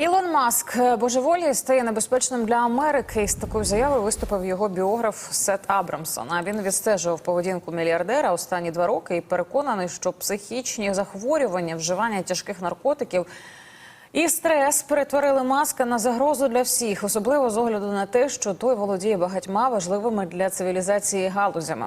Ілон Маск е, божеволі стає небезпечним для Америки. З такою заявою виступив його біограф Сет Абрамсон. А він відстежував поведінку мільярдера останні два роки і переконаний, що психічні захворювання, вживання тяжких наркотиків і стрес перетворили маска на загрозу для всіх, особливо з огляду на те, що той володіє багатьма важливими для цивілізації галузями.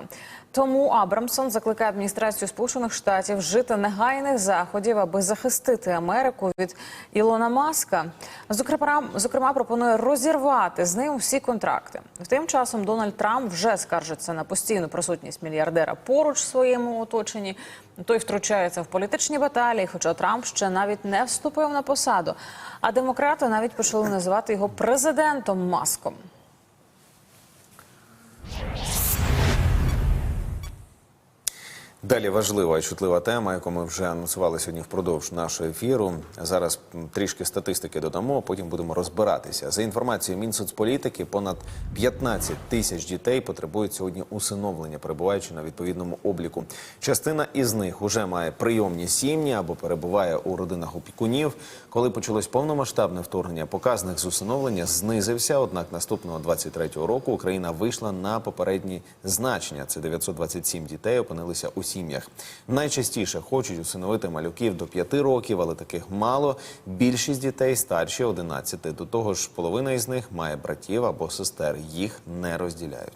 Тому Абрамсон закликає адміністрацію Сполучених Штатів вжити негайних заходів, аби захистити Америку від Ілона Маска. Зокрема, зокрема, пропонує розірвати з ним всі контракти. Тим часом Дональд Трамп вже скаржиться на постійну присутність мільярдера поруч в своєму оточенні. Той втручається в політичні баталії, хоча Трамп ще навіть не вступив на посаду. А демократи навіть почали називати його президентом Маском. Далі важлива і чутлива тема, яку ми вже анонсували сьогодні впродовж нашого ефіру. Зараз трішки статистики додамо, потім будемо розбиратися. За інформацією Мінсоцполітики, понад 15 тисяч дітей потребують сьогодні усиновлення, перебуваючи на відповідному обліку. Частина із них уже має прийомні сім'ї або перебуває у родинах опікунів. Коли почалось повномасштабне вторгнення, показник з усиновлення знизився. Однак наступного 23-го року Україна вийшла на попередні значення. Це 927 дітей опинилися у сім'ях. Найчастіше хочуть усиновити малюків до 5 років, але таких мало. Більшість дітей старші 11. До того ж, половина із них має братів або сестер. Їх не розділяють.